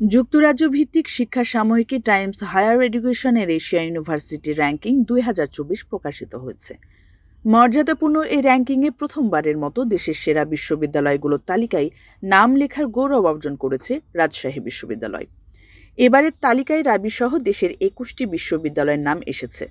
যুক্তরাজ্য ভিত্তিক শিক্ষা সাময়িকী টাইমস হায়ার এডুকেশনের এশিয়া ইউনিভার্সিটি র্যাঙ্কিং দুই হাজার চব্বিশ প্রকাশিত হয়েছে। মর্যাদাপূর্ণ এই র্যাঙ্কিংয়ে প্রথমবারের মতো দেশের সেরা বিশ্ববিদ্যালয়গুলোর তালিকায় নাম লেখার গৌরব অর্জন করেছে রাজশাহী বিশ্ববিদ্যালয়। এবারের তালিকায় রাবিসহ দেশের একুশটি বিশ্ববিদ্যালয়ের নাম এসেছে।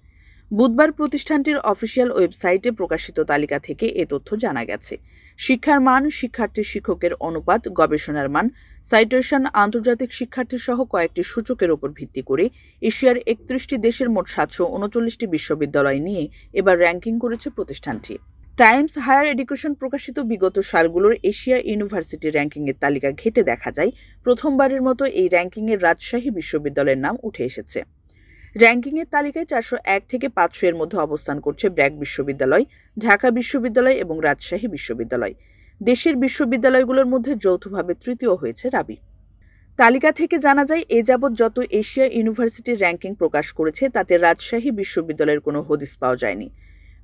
বুধবার প্রতিষ্ঠানটির অফিসিয়াল ওয়েবসাইটে প্রকাশিত তালিকা থেকে এ তথ্য জানা গেছে। শিক্ষার মান, শিক্ষার্থী শিক্ষকের অনুপাত, গবেষণার মান, সাইটেশন, আন্তর্জাতিক শিক্ষার্থী সহ কয়েকটি সূচকের উপর ভিত্তি করে এশিয়ার একত্রিশটি দেশের মোট সাতশো উনচল্লিশটি বিশ্ববিদ্যালয় নিয়ে এবার র্যাঙ্কিং করেছে প্রতিষ্ঠানটি। টাইমস হায়ার এডুকেশন প্রকাশিত বিগত সালগুলোর এশিয়া ইউনিভার্সিটি র্যাঙ্কিংয়ের তালিকা ঘেটে দেখা যায়, প্রথমবারের মতো এই র্যাঙ্কিংয়ে রাজশাহী বিশ্ববিদ্যালয়ের নাম উঠে এসেছে। র্যাঙ্কিংয়ের তালিকায় চারশো এক থেকে পাঁচশো এর মধ্যে অবস্থান করছে ব্র্যাক বিশ্ববিদ্যালয়, ঢাকা বিশ্ববিদ্যালয় এবং রাজশাহী বিশ্ববিদ্যালয়। দেশের বিশ্ববিদ্যালয়গুলোর মধ্যে যৌথভাবে তৃতীয় হয়েছে রাবি। তালিকা থেকে জানা যায়, এ যাবৎ যত এশিয়া ইউনিভার্সিটির র্যাঙ্কিং প্রকাশ করেছে, তাতে রাজশাহী বিশ্ববিদ্যালয়ের কোনো হদিস পাওয়া যায়নি।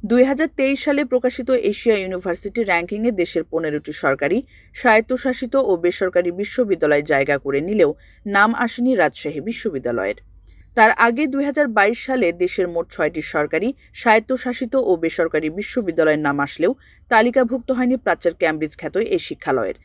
দুই হাজার তেইশ সালে প্রকাশিত এশিয়া ইউনিভার্সিটি র্যাঙ্কিংয়ে দেশের পনেরোটি সরকারি, স্বায়ত্তশাসিত ও বেসরকারি বিশ্ববিদ্যালয় জায়গা করে নিলেও নাম আসেনি রাজশাহী বিশ্ববিদ্যালয়ের। তার আগে দুই হাজার বাইশ সালে দেশের মোট ছয়টি সরকারি, স্বায়ত্তশাসিত ও বেসরকারি বিশ্ববিদ্যালয়ের নাম আসলেও তালিকাভুক্ত হয়নি প্রাচ্যের ক্যামব্রিজ খ্যাত এই শিক্ষালয়ের।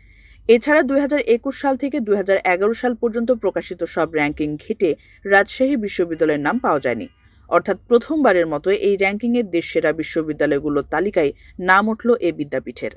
এছাড়া দুই হাজার একুশ সাল থেকে দুই হাজার এগারো সাল পর্যন্ত প্রকাশিত সব র্যাঙ্কিং ঘেটে রাজশাহী বিশ্ববিদ্যালয়ের নাম পাওয়া যায়নি। অর্থাৎ প্রথমবারের মতো এই র্যাঙ্কিংয়ের দেশ সেরা বিশ্ববিদ্যালয়গুলোর তালিকায় নাম উঠল এ বিদ্যাপীঠের।